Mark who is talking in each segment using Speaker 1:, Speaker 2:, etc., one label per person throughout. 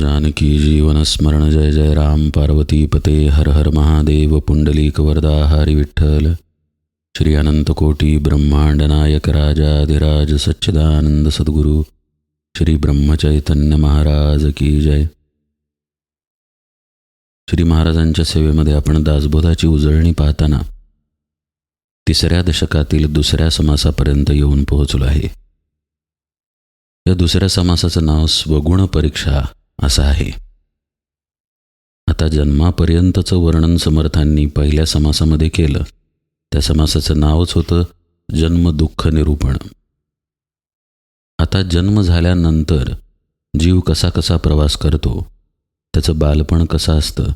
Speaker 1: जानकी जीवनस्मरण जय जय राम पार्वती पते हर हर महादेव पुंडलीक वरदा हरी विठ्ठल। श्री अनंत कोटी ब्रह्मांड नायक राजाधिराज सच्चिदानंद सद्गुरु श्री ब्रह्मचैतन्य महाराज की जय। श्री महाराजांच्या सेवेमध्ये आपण दासबोधाची उजळणी पाहताना तिसऱ्या दशकातील दुसऱ्या समासापर्यंत येऊन पोहोचलो आहे. या दुसऱ्या समासाचं नाव स्वगुण परीक्षा असं आहे. आता जन्मापर्यंतचं वर्णन समर्थांनी पहिल्या समासामध्ये केलं. त्या समासाचं नावच होतं जन्म दुःख निरूपण. आता जन्म झाल्यानंतर जीव कसा कसा प्रवास करतो त्याचं बालपण कसं असतं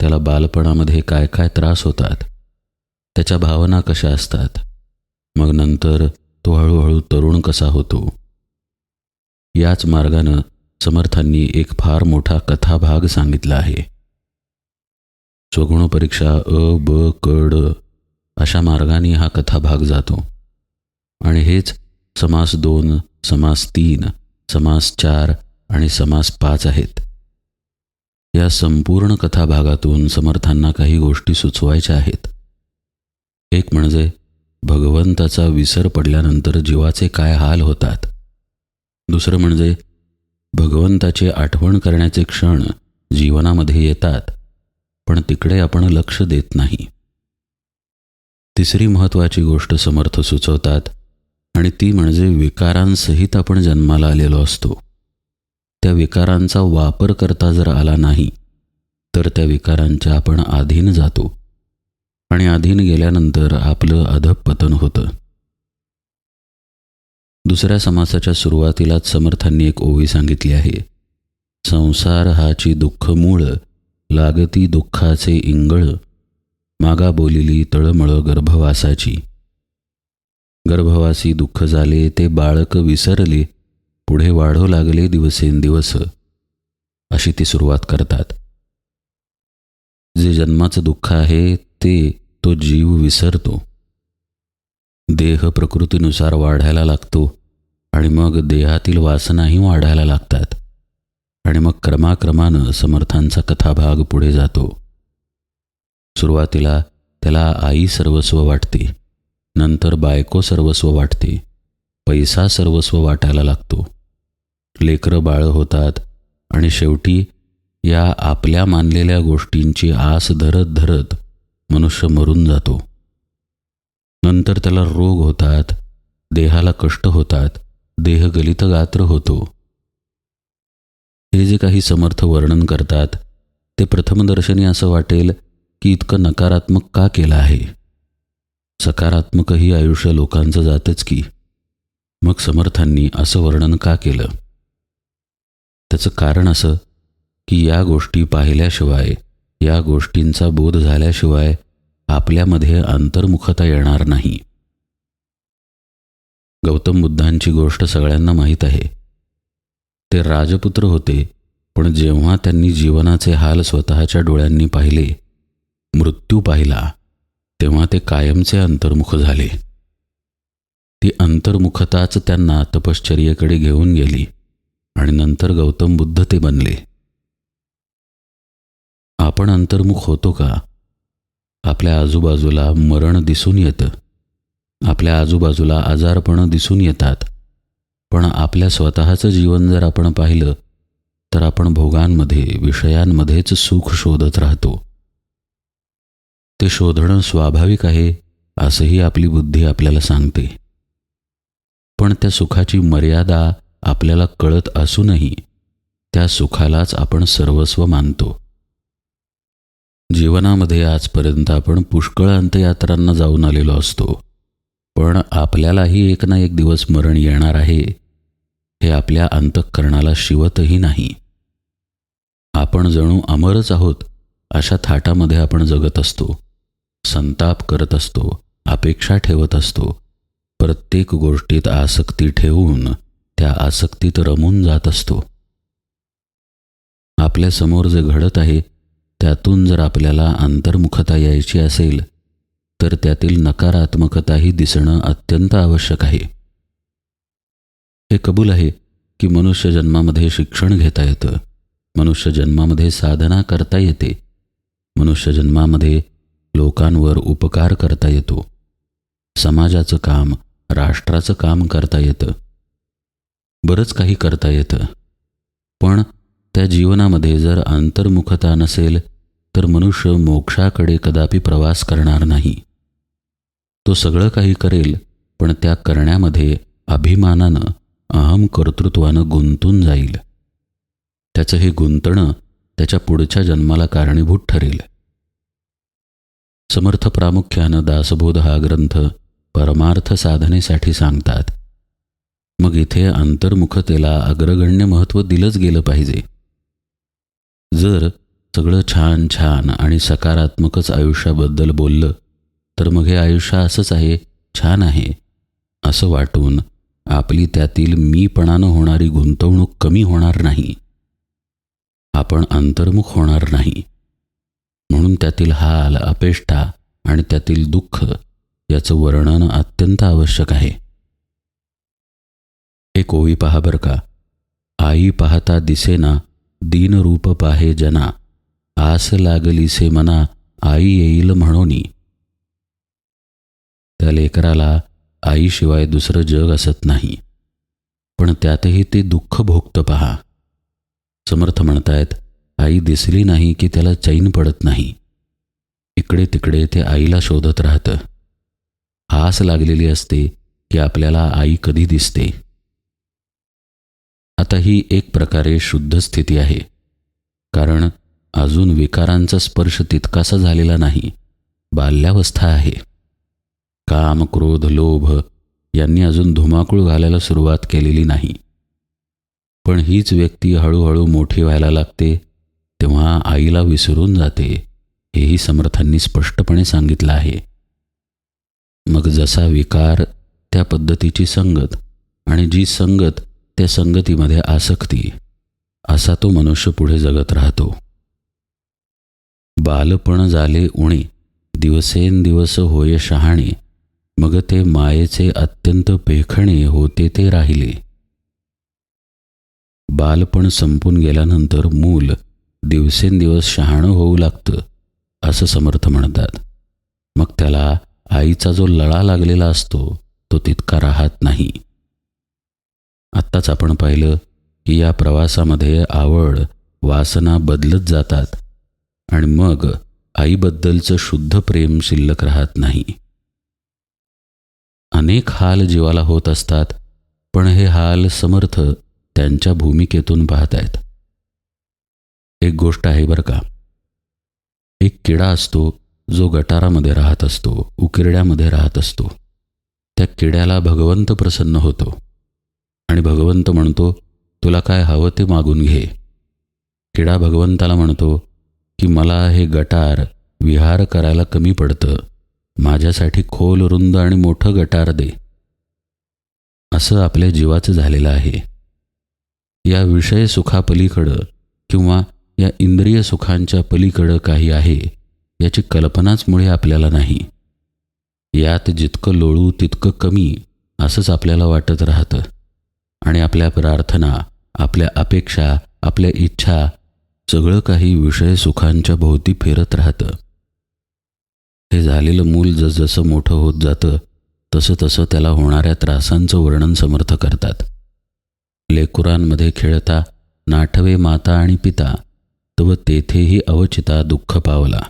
Speaker 1: त्याला बालपणामध्ये काय काय त्रास होतात त्याच्या भावना कशा असतात मग नंतर तो हळूहळू तरुण कसा होतो याच मार्गानं समर्थांनी एक फार मोठा कथाभाग सांगितला आहे. स्वगुण परीक्षा अ ब क ड अशा मार्गाने हा कथाभाग जातो. आणि हेच समास दोन समास तीन समास चार आणि समास पाच आहेत. या संपूर्ण कथाभागातून समर्थांना काही गोष्टी सुचवायच्या आहेत. एक म्हणजे भगवंताचा विसर पडल्यानंतर जीवाचे काय हाल होतात? दुसरं म्हणजे भगवंताची आठवण करण्याचे क्षण जीवनामध्ये येतात पण तिकडे आपण लक्ष देत नाही. तिसरी महत्त्वाची गोष्ट समर्थ सुचवतात आणि ती म्हणजे विकारांसहित आपण जन्माला आलेलो असतो. त्या विकारांचा वापर करता जर आला नाही तर त्या विकारांच्या आपण आधीन जातो आणि आधीन गेल्यानंतर आपलं अधपतन होतं. दुसऱ्या समासाच्या सुरुवातीलाच समर्थांनी एक ओवी सांगितली आहे. संसार हाची दुःख मूळ लागती दुःखाचे इंगळ मागा बोलिली तळमळ गर्भवासाची. गर्भवासी दुःख झाले ते बाळक विसरले पुढे वाढू लागले दिवसेंदिवस. अशी ती सुरुवात करतात. जे जन्माचं दुःख आहे ते तो जीव विसरतो. देह प्रकृतीनुसार वाढायला लागतो. आणि मग देहातील वासनाही वाढायला लागतात. आणि मग क्रमाक्रमानं समर्थांचा कथाभाग पुढे जातो. सुरुवातीला त्याला आई सर्वस्व वाटते. नंतर बायको सर्वस्व वाटते. पैसा सर्वस्व वाटायला लागतो. लेकरं बाळं होतात आणि शेवटी या आपल्या मानलेल्या गोष्टींची आस धरत धरत मनुष्य मरून जातो. नंतर त्याला रोग होतात देहाला कष्ट होतात देह गलित गात्र होतो. हे जे काही समर्थ वर्णन करतात ते प्रथमदर्शनी असं वाटेल की इतकं नकारात्मक का केलं आहे? सकारात्मकही आयुष्य लोकांचं जातच की. मग समर्थांनी असं वर्णन का केलं? त्याचं कारण असं की या गोष्टी पाहिल्याशिवाय या गोष्टींचा बोध झाल्याशिवाय आपल्यामध्ये अंतर्मुखता येणार नाही. गौतम बुद्धांची गोष्ट सगळ्यांना माहीत आहे. ते राजपुत्र होते पण जेव्हा त्यांनी जीवनाचे हाल स्वतःच्या डोळ्यांनी पाहिले मृत्यू पाहिला तेव्हा ते कायमचे अंतर्मुख झाले. ती अंतर्मुखताच त्यांना तपश्चर्येकडे घेऊन गेली आणि नंतर गौतम बुद्ध ते बनले. आपण अंतर्मुख होतो का? आपल्या आजूबाजूला मरण दिसून येतं. आपल्या आजूबाजूला आजारपणं दिसून येतात. पण आपल्या स्वतःचं जीवन जर आपण पाहिलं तर आपण भोगांमध्ये विषयांमध्येच सुख शोधत राहतो. ते शोधणं स्वाभाविक आहे असंही आपली बुद्धी आपल्याला सांगते. पण त्या सुखाची मर्यादा आपल्याला कळत असूनही त्या सुखालाच आपण सर्वस्व मानतो. जीवनामध्ये आजपर्यंत आपण पुष्कळ अंत्ययात्रांना जाऊन आलेलो असतो. पण आपल्यालाही एक ना एक दिवस मरण येणार आहे. हे आपल्या अंतःकरणाला शिवतही नाही. आपण जणू अमरच आहोत अशा थाटामध्ये आपण जगत असतो. संताप करत असतो अपेक्षा ठेवत असतो. प्रत्येक गोष्टीत आसक्ती ठेवून त्या आसक्तीत रमून जात असतो. आपल्यासमोर जे घडत आहे त्यातून जर आपल्याला अंतर्मुखता यायची असेल तर त्यातील नकारात्मकताही दिसणं अत्यंत आवश्यक आहे. हे कबूल आहे की मनुष्य जन्मामध्ये शिक्षण घेता येतं. मनुष्य जन्मामध्ये साधना करता येते. मनुष्य जन्मामध्ये लोकांवर उपकार करता येतो. समाजाचं काम राष्ट्राचं काम करता येतं. बरंच काही करता येतं. पण त्या जीवनामध्ये जर अंतर्मुखता नसेल तर मनुष्य मोक्षाकडे कदापि प्रवास करणार नाही. तो सगळं काही करेल पण त्या करण्यामध्ये अभिमानानं अहम कर्तृत्वानं गुंतून जाईल. त्याचं हे गुंतणं त्याच्या पुढच्या जन्माला कारणीभूत ठरेल. समर्थ प्रामुख्यानं दासबोध हा ग्रंथ परमार्थ साधनेसाठी सांगतात. मग इथे अंतर्मुखतेला अग्रगण्य महत्त्व दिलंच गेलं पाहिजे. जर सगळं छान छान आणि सकारात्मकच आयुष्याबद्दल बोललं तर मग हे आयुष्य असंच आहे छान आहे असं वाटून आपली त्यातील मीपणानं होणारी गुंतवणूक कमी होणार नाही. आपण अंतर्मुख होणार नाही. म्हणून त्यातील हाल अपेष्टा आणि त्यातील दुःख याचं वर्णन अत्यंत आवश्यक आहे. एक ओवी पहा बर का. आई पाहता दिसेना दीनरूप पाहे जना. आस लागलीसे मना आई येईल म्हणोनी. त्या लेकराला आईशिवाय दुसरं जग असत नाही. पण त्यातही ते दुःख भोगतं पहा. समर्थ म्हणतायत आई दिसली नाही की त्याला चैन पडत नाही. इकडे तिकडे ते आईला शोधत राहतं. हास लागलेली असते की आपल्याला आई कधी दिसते. आता ही एक प्रकारे शुद्ध स्थिती आहे. कारण अजून विकारांचा स्पर्श तितकासा झालेला नाही. बाल्यावस्था आहे. काम क्रोध लोभ यांनी अजून धुमाकूळ घालायला सुरुवात केलेली नाही. पण हीच व्यक्ती हळूहळू मोठी व्हायला लागते तेव्हा आईला विसरून जाते हेही समर्थांनी स्पष्टपणे सांगितलं आहे. मग जसा विकार त्या पद्धतीची संगत आणि जी संगत त्या संगतीमध्ये आसक्ती असा तो मनुष्य पुढे जगत राहतो. बालपण झाले उणे दिवसेंदिवस होय शहाणे मग ते मायेचे अत्यंत पेखणे होते ते राहिले. बालपण संपून गेल्यानंतर मूल दिवसेंदिवस शहाणं होऊ लागतं असं समर्थ म्हणतात. मग त्याला आईचा जो लळा लागलेला असतो तो तितका राहत नाही. आत्ताच आपण पाहिलं की या प्रवासामध्ये आवड वासना बदलत जातात आणि मग आईबद्दलचं शुद्ध प्रेम शिल्लक राहत नाही. अनेक हाल जीवाला होत असतात पण हे हाल समर्थ त्यांच्या भूमिकेतून पाहत आहेत. एक गोष्ट आहे बरं का. एक किडा असतो जो गटारामध्ये राहत असतो उकिरड्यामध्ये राहत असतो. त्या किड्याला भगवंत प्रसन्न होतो. आणि भगवंत म्हणतो तुला काय हवं ते मागून घे. किडा भगवंताला म्हणतो की मला हे गटार विहार करायला कमी पडतं माझ्यासाठी खोल रुंद आणि मोठं गटार दे. असं आपल्या जीवाचं झालेलं आहे. या विषय सुखापलीकडं किंवा या इंद्रिय सुखांच्या पलीकडं काही आहे याची कल्पनाच मुळे आपल्याला नाही. यात जितकं लोळू तितकं कमी असंच आपल्याला वाटत राहतं. आणि आपल्या प्रार्थना आपल्या अपेक्षा आपल्या इच्छा सगळं काही विषय सुखांच्या भोवती फिरत राहतं. हे झालेलं मूल जसजसं मोठं होत जातं तसं तसं त्याला होणाऱ्या त्रासांचं वर्णन समर्थ करतात. लेकुरांमध्ये खेळता नाठवे माता आणि पिता तव तेथेही अवचिता दुःख पावला.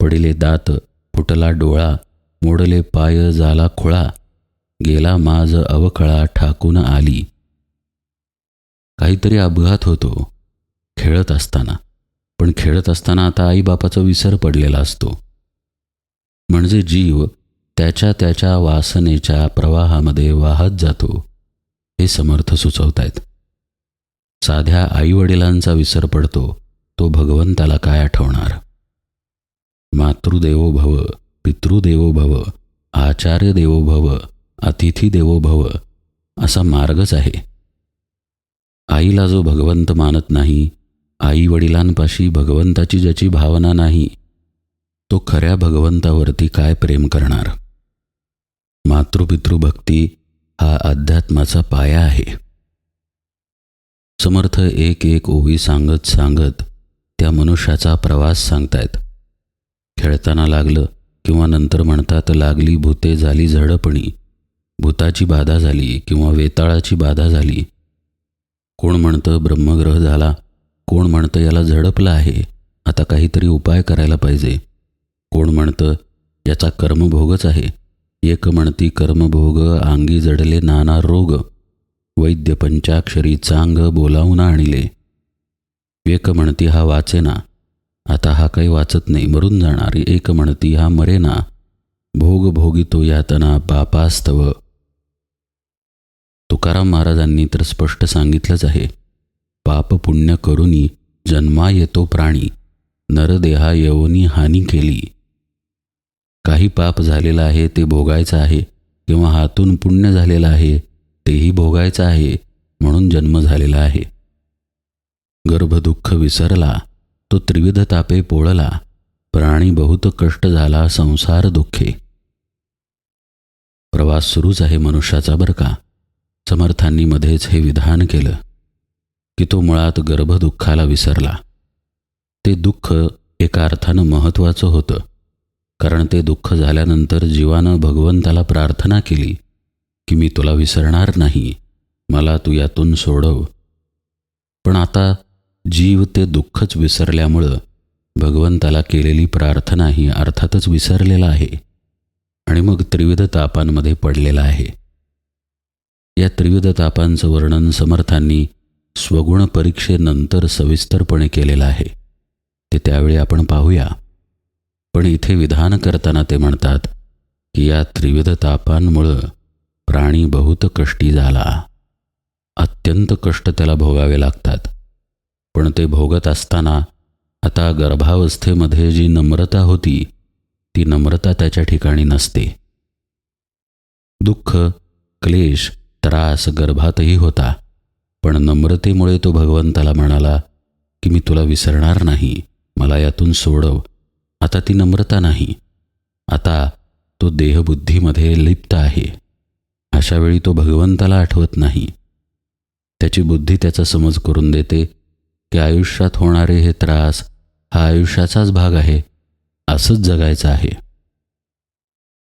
Speaker 1: पडिले दात फुटला डोळा मोडले पाय झाला खोळा गेला माज अवखळा ठाकून आली. काहीतरी अपघात होतो खेळत असताना. पण खेळत असताना आता आईबापाचा विसर पडलेला असतो. म्हणजे जीव त्याच्या त्याच्या वासनेच्या प्रवाहामध्ये वाहत जातो हे समर्थ सुचवत आहेत साध्या आईवडिलांचा विसर पडतो तो भगवंताला काय आठवणार? मातृदेवो भव पितृदेवो भव आचार्य देवो भव अतिथी देवो भव असा मार्गच आहे. आईला जो भगवंत मानत नाही आई वडिलांपाशी भगवंताची ज्याची भावना नाही तो खऱ्या भगवंतावरती काय प्रेम करणार? मातृपितृभक्ती हा अध्यात्माचा पाया आहे. समर्थ एक एक ओवी सांगत सांगत त्या मनुष्याचा प्रवास सांगतायत. खेळताना लागलं किंवा नंतर म्हणतात लागली भूते झाली झडपणी. भूताची बाधा झाली किंवा वेताळाची बाधा झाली. कोण म्हणतं ब्रह्मग्रह झाला? कोण म्हणतं याला झडपलं आहे? आता काहीतरी उपाय करायला पाहिजे. कोण म्हणतं? याचा कर्मभोगच आहे. एक म्हणती कर्मभोग अंगी जडले नाना रोग. वैद्य पंचाक्षरी चांग बोलावून आणले. एक म्हणती हा वाचेना. आता हा काही वाचत नाही मरून जाणार. एक म्हणती हा मरेना. भोग भोगितो यातना पापास्तव. तुकाराम महाराजांनी तर स्पष्ट सांगितलंच आहे. पाप पुण्य करुनी जन्मा येतो प्राणी. नरदेहा यवनी हानी केली. काही पाप झालेलं आहे ते भोगायचं आहे किंवा हातून पुण्य झालेलं आहे तेही भोगायचं आहे म्हणून जन्म झालेला आहे. गर्भदुःख विसरला तो त्रिविध तापे पोळला प्राणी बहुत कष्ट झाला संसार दुःखे. प्रवास सुरूच आहे मनुष्याचा बरं का? समर्थांनी मध्येच हे विधान केलं की तो मुळात गर्भदुःखाला विसरला. ते दुःख एका अर्थानं महत्त्वाचं होतं. कारण ते दुःख झाल्यानंतर जीवानं भगवंताला प्रार्थना केली की मी तुला विसरणार नाही मला तू यातून सोडव. पण आता जीव ते दुःखच विसरल्यामुळं भगवंताला केलेली प्रार्थना ही अर्थातच विसरलेला आहे आणि मग त्रिविध तापांमध्ये पडलेला आहे. या त्रिविध तापांचं वर्णन समर्थांनी स्वगुण परीक्षेनंतर सविस्तरपणे केलेलं आहे. ते त्यावेळी आपण पाहूया. पण इथे विधान करताना ते म्हणतात की या त्रिविध तापांमुळं प्राणी बहुत कष्टी झाला. अत्यंत कष्ट त्याला भोगावे लागतात. पण ते भोगत असताना आता गर्भावस्थेमध्ये जी नम्रता होती ती नम्रता त्याच्या ठिकाणी नसते. दुःख क्लेश त्रास गर्भातही होता पण नम्रतेमुळे तो भगवंताला म्हणाला की मी तुला विसरणार नाही मला यातून सोडव. आता ती नम्रता नाही. आता तो देहबुद्धीमध्ये लिप्त आहे. अशा वेळी तो भगवंताला आठवत नाही. त्याची बुद्धी त्याचा समज करून देते की आयुष्यात होणारे हे त्रास हा आयुष्याचाच भाग आहे असंच जगायचं आहे.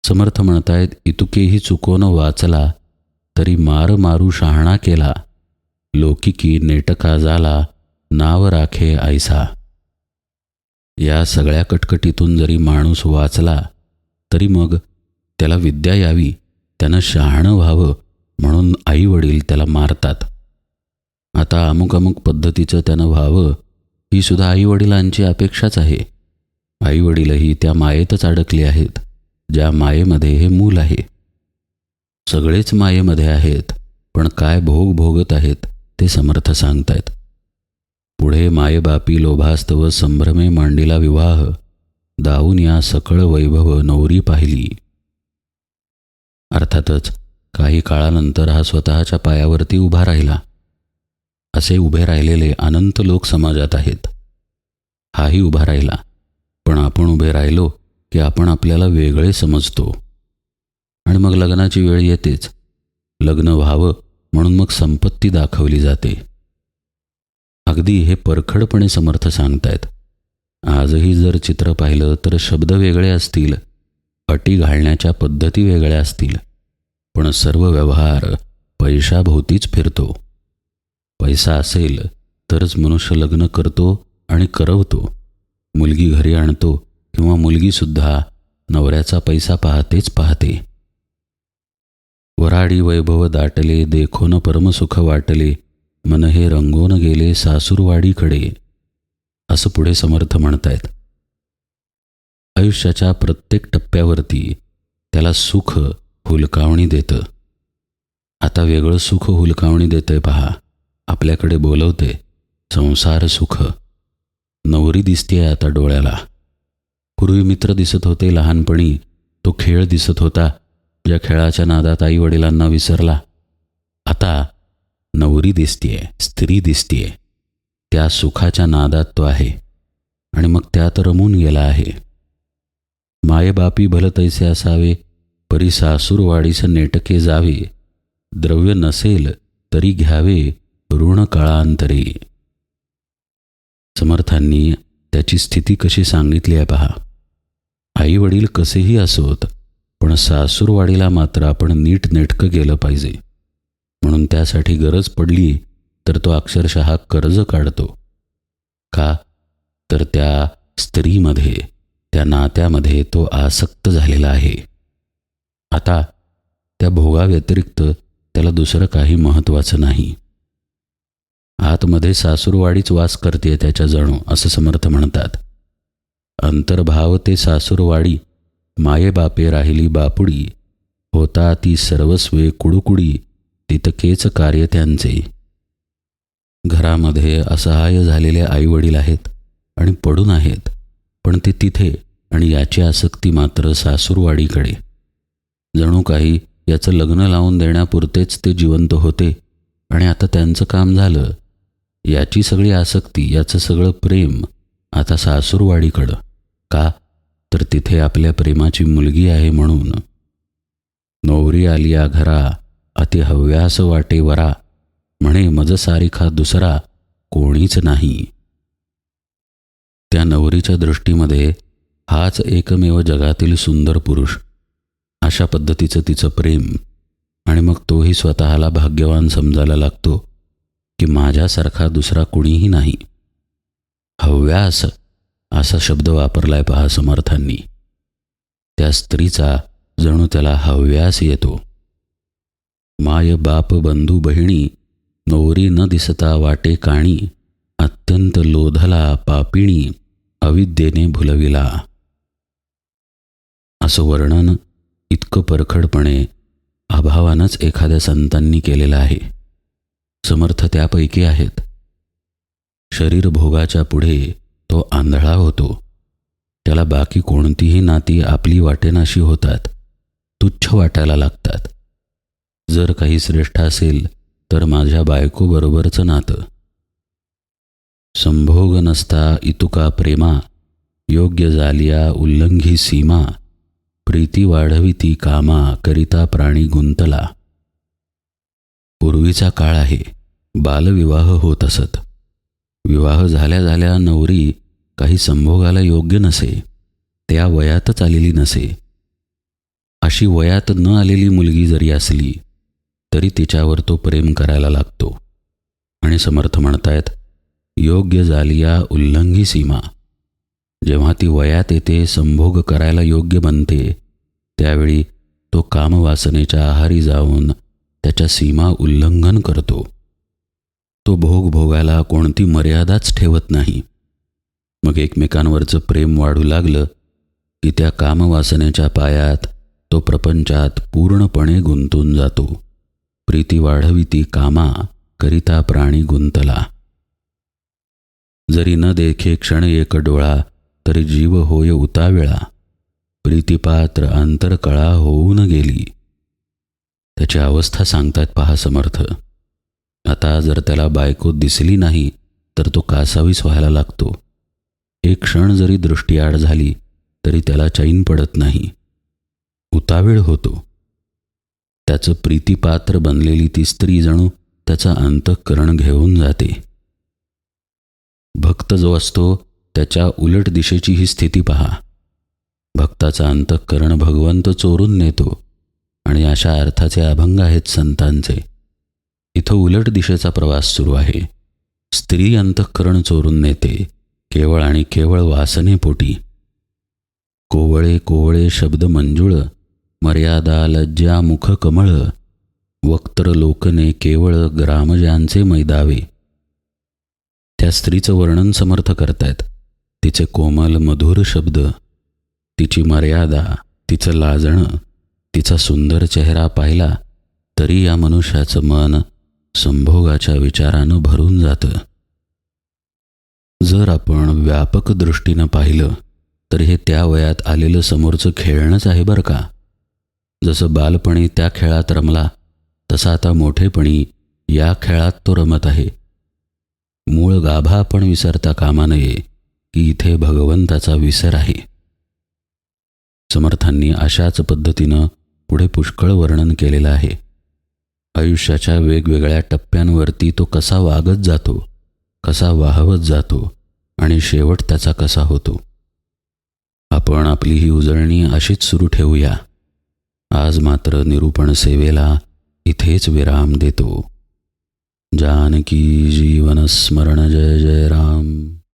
Speaker 1: समर्थ म्हणतायत इतुकेही चुकोन वाचला तरी मार मारू शहाणा केला. लोकिकी नेटका झाला नाव राखे आईसा. या सगळ्या कटकटीतून जरी माणूस वाचला तरी मग त्याला विद्या यावी त्यानं शहाणं व्हावं म्हणून आई वडील त्याला मारतात. आता अमुक अमुक पद्धतीचं त्यानं व्हावं ही सुद्धा आईवडिलांची अपेक्षाच आहे. आईवडीलही त्या मायेतच अडकले आहेत ज्या मायेमध्ये हे मूल आहे. सगळेच मायेमध्ये आहेत पण काय भोग भोगत आहेत ते समर्थ सांगतायत. पुढे मायबापी लोभास्तव संभ्रमे मांडीला विवाह. दाऊन या सकळ वैभव नवरी पाहिली. अर्थातच काही काळानंतर हा स्वतःच्या पायावरती उभा राहिला. असे उभे राहिलेले अनंत लोक समाजात आहेत. हाही उभा राहिला. पण आपण उभे राहिलो की आपण आपल्याला वेगळे समजतो. आणि मग लग्नाची वेळ येतेच. लग्न व्हावं म्हणून मग संपत्ती दाखवली जाते. अगदी हे परखडपणे समर्थ सांगतायत. आजही जर चित्र पाहिलं तर शब्द वेगळे असतील अटी घालण्याच्या पद्धती वेगळ्या असतील पण सर्व व्यवहार पैशाभोवतीच फिरतो. पैसा असेल तरच मनुष्य लग्न करतो आणि करवतो. मुलगी घरी आणतो किंवा मुलगीसुद्धा नवऱ्याचा पैसा पाहतेच पाहते. वराडी वैभव दाटले देखोन परमसुख वाटले मन हे रंगून गेले सासूरवाडीकडे असं पुढे समर्थ म्हणतायत. आयुष्याच्या प्रत्येक टप्प्यावरती त्याला सुख हुलकावणी देतं. आता वेगळं सुख हुलकावणी देतंय पहा. आपल्याकडे बोलवते संसार सुख. नवरी दिसते आता डोळ्याला. पूर्वी मित्र दिसत होते लहानपणी तो खेळ दिसत होता ज्या खेळाच्या नादात आई वडिलांना विसरला. आता नवरी दिसतीये स्त्री दिसतीये. त्या सुखाच्या नादात तो आहे आणि मग त्यात रमून गेला आहे. मायबापी भलतैसे असावे परी सासूरवाडीस नेटके जावे द्रव्य नसेल तरी घ्यावे ऋण काळांतरी. समर्थांनी त्याची स्थिती कशी सांगितली आहे पहा. आई वडील कसेही असोत पण सासूरवाडीला मात्र आपण नीट नेटकं गेलं पाहिजे. म्हणून त्यासाठी गरज पडली तर तो अक्षरशः कर्ज काढतो. का? तर त्या स्त्रीमध्ये त्या नात्यामध्ये तो आसक्त झालेला आहे. आता त्या भोगाव्यतिरिक्त त्याला दुसरं काही महत्त्वाचं नाही. आतमध्ये सासूरवाडीच वास करते त्याच्या जणू असं समर्थ म्हणतात. अंतर्भाव ते सासूरवाडी मायेबापे राहिली बापुडी होता ती सर्वस्वे कुडुकुडी तितकेच कार्य त्यांचे. घरामध्ये असहाय्य झालेले आईवडील आहेत आणि पडून आहेत पण ते तिथे आणि याची आसक्ती मात्र सासूरवाडीकडे. जणू काही याचं लग्न लावून देण्यापुरतेच ते जिवंत होते आणि आता त्यांचं काम झालं. याची सगळी आसक्ती याचं सगळं प्रेम आता सासूरवाडीकडं. का? तर तिथे आपल्या प्रेमाची मुलगी आहे म्हणून. नवरी आलिया घरा अति हव्यास वाटे वरा म्हणे मज सारिखा दुसरा कोणीच नाही. त्या नवरीच्या दृष्टीमध्ये हाच एकमेव जगातील सुंदर पुरुष. अशा पद्धतीचं तिचं प्रेम आणि मग तोही स्वतःला भाग्यवान समजायला लागतो की माझ्यासारखा दुसरा कुणीही नाही. हव्यास असा शब्द वापरलाय पहा समर्थांनी. त्या स्त्रीचा जणू त्याला हव्यास येतो. माय बाप बंधू बहिणी नोरी न दिसता वाटे काणी अत्यंत लोधला पापिणी अविद्येने भुलविला. असं वर्णन इतकं परखडपणे अभावानंच एखाद्या संतांनी केलेलं आहे. समर्थ त्यापैकी आहेत. शरीर भोगाच्या पुढे तो आंधळा होतो. त्याला बाकी कोणतीही नाती आपली वाटेनाशी होतात. तुच्छ वाटायला लागतात. जर काही श्रेष्ठ असेल तर माझ्या बायकोबरोबरचं नातं. संभोग नसता इतुका प्रेमा योग्य जालिया उल्लंघी सीमा प्रीती वाढविती कामा करिता प्राणी गुंतला. पूर्वीचा काळ आहे बालविवाह होत असत. विवाह झाल्या झाल्या नवरी काही संभोगाला योग्य नसे त्या वयातच आलेली नसे. अशी वयात न आलेली मुलगी जरी असली तरी तिच्यावर तो प्रेम करायला लागतो. आणि समर्थ म्हणतायत योग्य जालिया उल्लंघी सीमा. जेव्हा ती वयात येते संभोग करायला योग्य बनते त्यावेळी तो कामवासनेच्या आहारी जाऊन त्याच्या सीमा उल्लंघन करतो. तो भोग भोगायला कोणती मर्यादाच ठेवत नाही. मग एकमेकांवरचं प्रेम वाढू लागलं की त्या कामवासनेच्या पायात तो प्रपंचात पूर्णपणे गुंतून जातो. प्रीती वाढविती कामा करिता प्राणी गुंतला. जरी न देखे क्षण एक डोळा तरी जीव होय उतावेळा. प्रीतिपात्र अंतरकळा होऊन गेली. त्याची अवस्था सांगतात पहा समर्थ. आता जर त्याला बायको दिसली नाही तर तो कासावीस व्हायला लागतो. एक क्षण जरी दृष्टीआड झाली तरी त्याला चैन पडत नाही. उतावीळ होतो. त्याचं प्रीतिपात्र बनलेली ती स्त्री जणू त्याचा अंतःकरण घेऊन जाते. भक्त जो असतो त्याच्या उलट दिशेची ही स्थिती पहा. भक्ताचा अंतःकरण भगवंत चोरून नेतो आणि अशा अर्थाचे अभंग आहेत संतांचे. इथं उलट दिशेचा प्रवास सुरू आहे. स्त्री अंतःकरण चोरून नेते केवळ आणि केवळ वासनेपोटी. कोवळे कोवळे शब्द मंजुळ मर्यादा लज्जा मुख कमळ वक्त्र लोकने केवळ ग्रामजांचे मैदावे. त्या स्त्रीचं वर्णन समर्थ करतायत. तिचे कोमल मधुर शब्द तिची मर्यादा तिचं लाजणं तिचा सुंदर चेहरा पाहिला तरी या मनुष्याचं मन संभोगाच्या विचारानं भरून जातं. जर आपण व्यापक दृष्टीनं पाहिलं तर हे त्या वयात आलेलं समोरचं खेळणंच आहे बरं का? जसं बालपणी त्या खेळात रमला तसा आता मोठेपणी या खेळात तो रमत आहे. मूळ गाभा पण विसरता कामा नये की इथे भगवंताचा विसर आहे. समर्थांनी अशाच पद्धतीनं पुढे पुष्कळ वर्णन केलेलं आहे. आयुष्याच्या वेगवेगळ्या टप्प्यांवरती तो कसा वागत जातो कसा वाहवत जातो आणि शेवट त्याचा कसा होतो. आपण आपली ही उजळणी अशीच सुरू ठेवूया. आज मात्र निरूपण सेवेला इथेच विराम देतो. जानकी जीवन स्मरण जय जय राम.